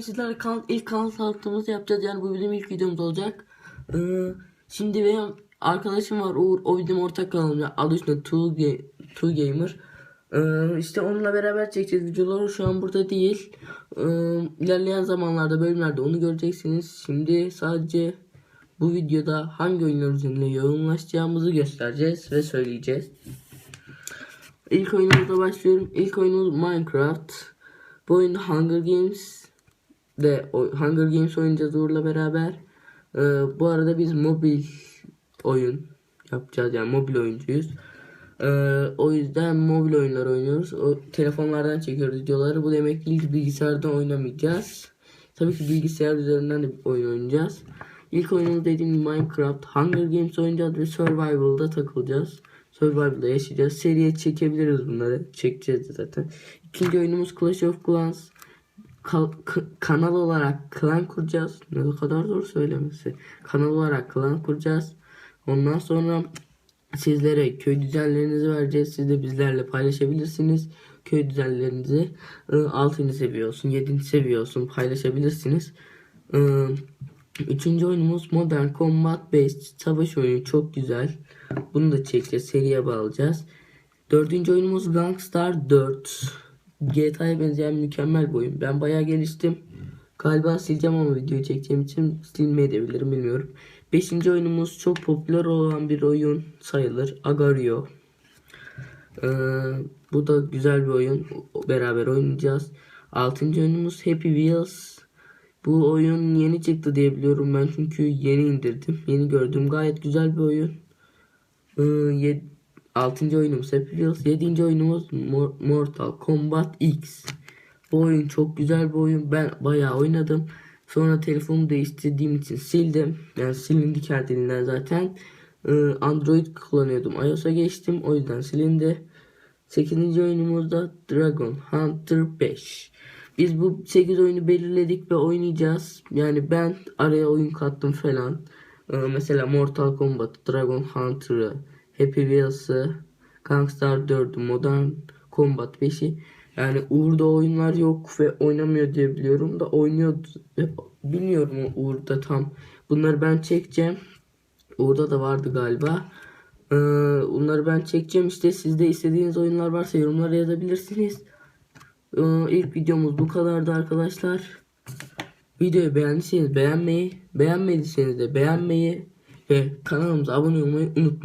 Sizlerle kanal, ilk kanal tanıtımımızı yapacağız. Yani bu bizim ilk videomuz olacak. Ee, şimdi benim arkadaşım var Uğur. O bizim ortak kanalımız. Adı üstünde Two, Ga Two Gamer. Ee, işte onunla beraber çekeceğiz videoları. Şu an burada değil. Ee, ilerleyen zamanlarda bölümlerde onu göreceksiniz. Şimdi sadece bu videoda hangi oyunlar üzerine yoğunlaşacağımızı göstereceğiz ve söyleyeceğiz. İlk oyunumuzla başlıyorum. İlk oyunumuz Minecraft. Bu oyunda Hunger Games de Hunger Games oynayacağız Uğur'la beraber. Ee, bu arada biz mobil oyun yapacağız yani mobil oyuncuyuz. Ee, o yüzden mobil oyunlar oynuyoruz. O telefonlardan çekiyoruz videoları. Bu demek değil ki bilgisayardan oynamayacağız. Tabii ki bilgisayar üzerinden de oyun oynayacağız. İlk oyunumuz dediğim Minecraft, Hunger Games oynayacağız ve Survival'da takılacağız. Survival'da yaşayacağız. Seriye çekebiliriz bunları. Çekeceğiz zaten. İkinci oyunumuz Clash of Clans. Kanal olarak klan kuracağız. Ne kadar zor söylemesi. Kanal olarak klan kuracağız. Ondan sonra sizlere köy düzenlerinizi vereceğiz. Siz de bizlerle paylaşabilirsiniz. Köy düzenlerinizi 6. seviye olsun, 7. seviye olsun paylaşabilirsiniz. Üçüncü oyunumuz Modern Combat Based savaş oyunu çok güzel. Bunu da çekeceğiz. Seriye bağlayacağız. Dördüncü oyunumuz Gangstar 4. GTA'ya benzeyen mükemmel bir oyun. Ben bayağı geliştim. Galiba sileceğim ama videoyu çekeceğim için silmeyebilirim bilmiyorum. Beşinci oyunumuz çok popüler olan bir oyun sayılır. Agario. Ee, bu da güzel bir oyun. Beraber oynayacağız. Altıncı oyunumuz Happy Wheels. Bu oyun yeni çıktı diye biliyorum ben çünkü yeni indirdim. Yeni gördüm. Gayet güzel bir oyun. Ee, yed- Altıncı oyunumuz Happy Wheels. Yedinci oyunumuz Mo- Mortal Kombat X. Bu oyun çok güzel bir oyun. Ben bayağı oynadım. Sonra telefonumu değiştirdiğim için sildim. Yani silindi kendiliğinden zaten. Ee, Android kullanıyordum. iOS'a geçtim. O yüzden silindi. 8. oyunumuzda Dragon Hunter 5. Biz bu 8 oyunu belirledik ve oynayacağız. Yani ben araya oyun kattım falan. Ee, mesela Mortal Kombat, Dragon Hunter'ı, Happy Wheels'ı, Gangstar 4'ü, Modern Combat 5'i. Yani Uğur'da oyunlar yok ve oynamıyor diye biliyorum da oynuyor. Bilmiyorum Uğur'da tam. Bunları ben çekeceğim. Uğur'da da vardı galiba. Ee, bunları ben çekeceğim işte. Sizde istediğiniz oyunlar varsa yorumlara yazabilirsiniz. Ee, ilk videomuz bu kadardı arkadaşlar. Videoyu beğendiyseniz beğenmeyi, beğenmediyseniz de beğenmeyi ve kanalımıza abone olmayı unutmayın.